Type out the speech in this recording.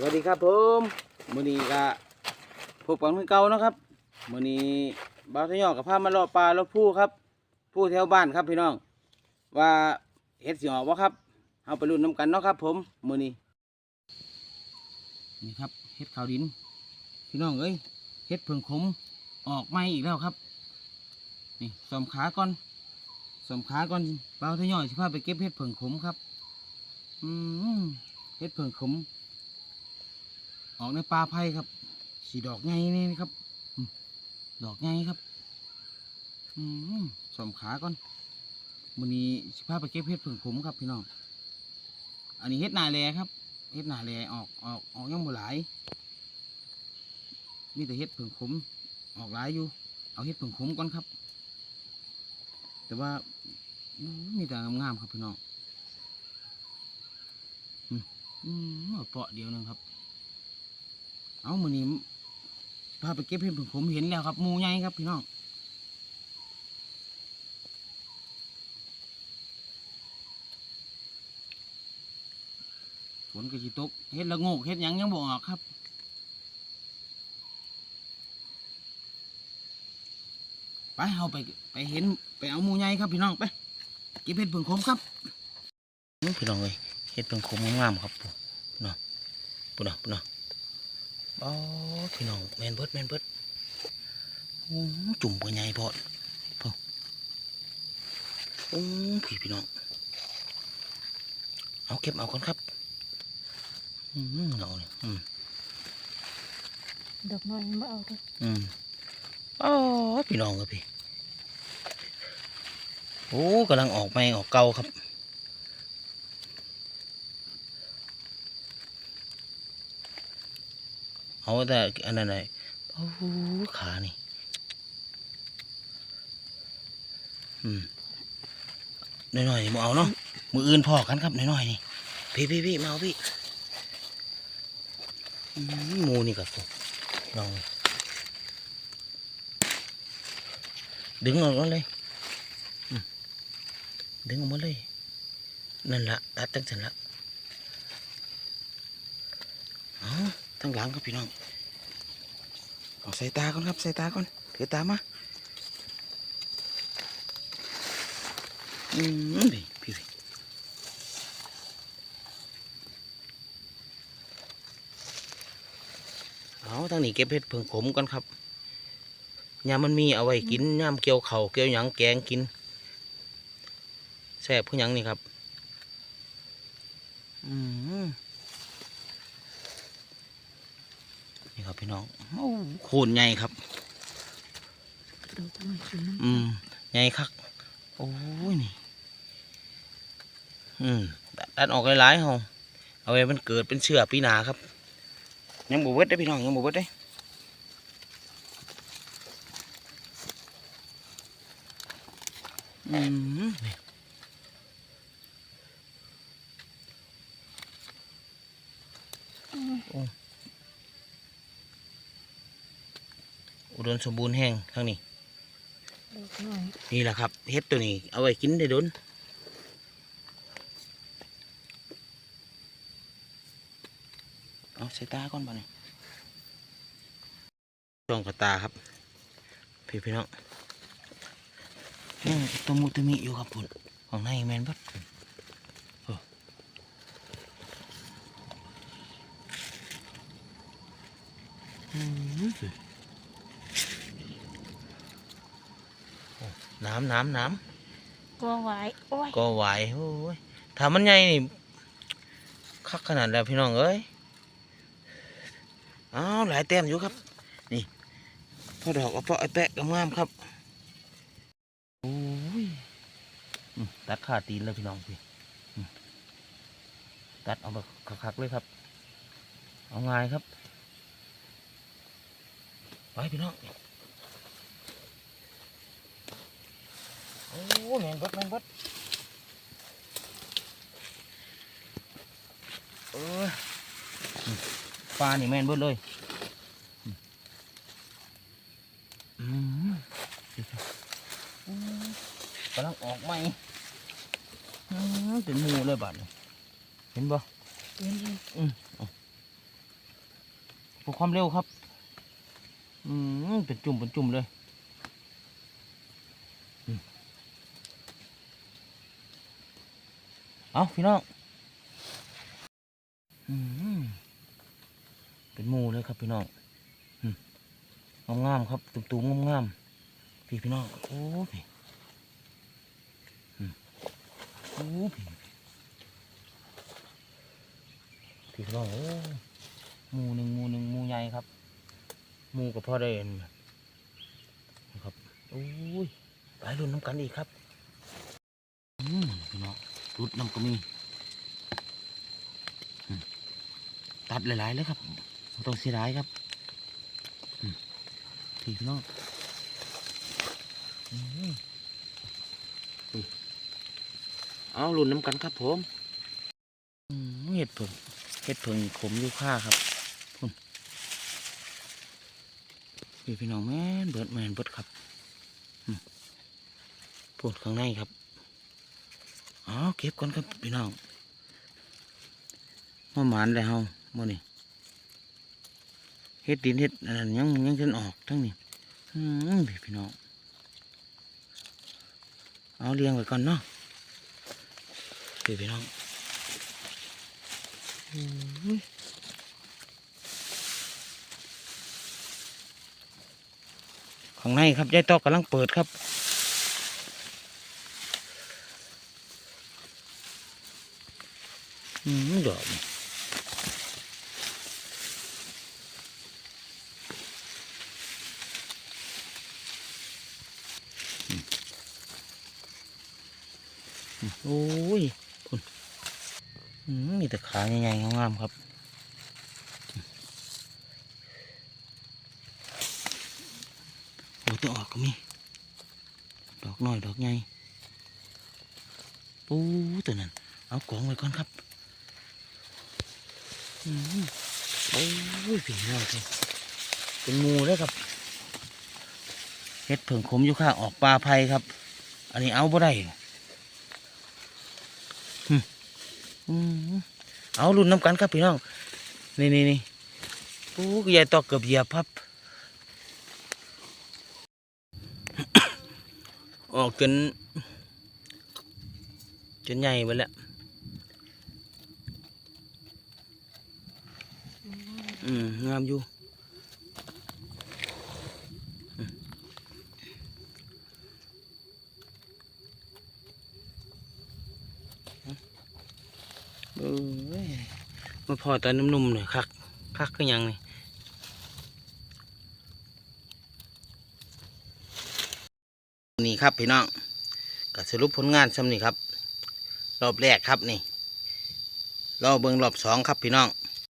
สวัสดีครับผมมือนี้ก็พบกันคือเก่านะครับมือนี้บ่าวทะยอกกับพามาลาะป่าลาะผู้ครับผู้แถวบ้านครับพี่น้อง ว่าเฮ็ดสิออกบ่ครับเอาไปรุ่นน้ำกันเนาะครับ ผมมือนี้นี่ครับเฮ็ดขาวดิน พี่น้องเอ้ยเฮ็ดเพิงขมออกใหม่อีกแล้วครับ นี่สอมขาก่อนสอมขาก่อนบ่าวทะยอสิพาไปเก็บเฮ็ดเพิงขมครับอืมเฮ็ดเพิงขม ออกในป่าไผ่ครับ สีดอกไงนี่นะครับ ดอกไงครับอืมสมขาก่อนวันนี้สิพาไปเก็บเห็ดผึ่งขมครับพี่น้อง อันนี้เห็ดนาแลครับเห็ดนาแลออกออกออกยังบ่หลาย มีแต่เห็ดผึ่งขมออกหลายอยู่ เอาเห็ดผึ่งขมก่อนครับ แต่ว่ามีแต่งามๆครับพี่น้องอืมอืมเอาเปาะเดียวหนึงครับ เอามือนี้พาไปเก็บเห็ดผึ่งผมเห็นแล้วครับมูใหญ่ครับพี่น้องฝนก็สิตกเห็ดละโงกเห็ดยังยังบ่ออกครับไปเอาไปไปเห็นไปเอามูใหญ่ครับพี่น้องไปเก็บเห็ดผึ่งขมครับพี่น้องเลยเห็ดผึ่งขมงามครับปุ๊เนาะปุ๊เนาะปุ๊เนาะโอ้พี่น้องแมนเบิดแมนเบิดโอ้จุ่มปัวใหญ่พอดพอโอ้พี่พี่น้อง เอาเก็บเอาก่อนครับ อืมเอาเลยอืมดอกน้อยมาเอาเด้ออืมโอ้พี่น้องครับพี่ โอ้กำลังออกไม่ออกเก่าครับ เอาแต่อันนั้นไหนโอ้โหขานี่อืมน้อยๆเมาเอาเนาะมืออื่นพอกันครับน้อยๆนี่พี่พี่พี่มาเอาพี่มูนี่กับลองดึงออกมาเลยดึงออกมาเลยนั่นละตัดตั้งสันละเอา ทั้งหลังครับพี่น้องเอาใส่ตาก่อนครับใส่ตาก่อนถือตามาอืมพี่พี่เอาทางนี้เก็บเห็ดเพิ่งขมกันครับยามันมีเอาไว้กินยามเกี่ยวเข่าเกี่ยวหยังแกงกินแซ่บเพื่อหยังนี่ครับ อืมนี่ ครับพี่น้องโอ้โคนใหญ่ครับดอกน้อยคือน้อืมใหญ่คักโอ้ยนี่อืมตัดตัดออกหลายๆเฮาเอาไว้มันเกิดเป็นเชื้อปีหนาครับ ยังบ่เบิดได้อพี่น้องยังบ่เบิดได้ออืมนี่อุ ดมสมบูรณ์แห้งทางนี้ดอกน้อยนี่แหละครับเฮ็ดตัวนี้ เอาไว้กินได้โดนเอาใส่ตาก่อนบ่เนี่ยช่วงกระตาครับ พี่พี่น้องยังตัวมูตัวมีอยู่ครับพุ่นของในแมนบัดโอ้อืมโอ้ น้ำน้ำน้ำก็ไหวโอ้ยก็ไหวโอ้ยถ้ามันใหญ่นี่คักขนาดแล้วพี่น้องเอ้ยอ้าวหลายแต้มอยู่ครับ นี่พอดอกเอาเพาะไอ้แปะงามๆครับโอ้ยอืมตัดขาตีนเลยพี่น้องพี่อืมตัดเอาแบบคักๆเลยครับ เอาง่ายครับไปพี่น้องโอ้ แมนเบิดแมนเบิดเออปลานี่แม่นเบิดเลยกำลังออกใหมเป็นหมูเลยบาดเห็นบ่เย็นอืมเอาพื่อความเร็วครับ อืมเป็นจุ่มเป็นจุ่มเลย อืม เอาพี่น้องเป็นหมูเลยครับพี่น้องอืมงามๆครับตุ่มๆงามๆพี่พี่น้องโอ้พี่โอ้พี่พี่พี่น้องโอ้หมูหนึ่งหมูหนึ่งหมูใหญ่ครับหมูกับพ่อได้เอ็นะครับโอ้ยไปรุ่นน้ำกันอีกครับ รุดน้ำก็มี ตัดหลายๆเลยครับต้องเสียดายครับพี่น้องอืมอุ้ยเอารุ่นน้ำกันครับผมเห็ดเผิงเห็ดเผิงขมยู่ข้าครับพี่พี่น้องแม่นเบิดแม่นเบิดครับปวดข้างในครับ อ๋อเก็บก่อนครับพี่น้องมาหมานแล้วเฮามื่อนี่เฮ็ดดินเฮ็ดอันนั้นยังยังจนออกทั้งนี้อืมพี่น้องเอาเลี้ยงไว้ก่อนเนาะพี่พี่น้องอุ้ยข้างในครับยายตอกกำลังเปิดครับ อืมดอกโอ้ยคุณมีแต่ขาใหญ่ๆงามๆครับโอ้ตัวออกก็มีดอกน้อยดอกใหญ่ปูตัวนั้นเอากองไว้ก่อนครับ โอ้ยผีน้อยเลยเป็นงูเลยครับเฮ็ดเผิงขมอยู่ข้างออกปลาไผ่ครับ อันนี้เอาบ่ได้เอารุ่นน้ำกันครับพี่น้อง นี่นี่นี่โอ้ยยายตอกเกือบเหยียบพับ ออกจนจนใหญ่ไปแล้ว อืม งามอยู่เอ้ยมาพอตอนนุ่มๆหน่อยคักคักก็ยังนี่นี่ครับพี่น้องก็สรุปผลงานซ้ำนี่ครับ รอบแรกครับนี่รอบเบิงรอบสองครับพี่น้อง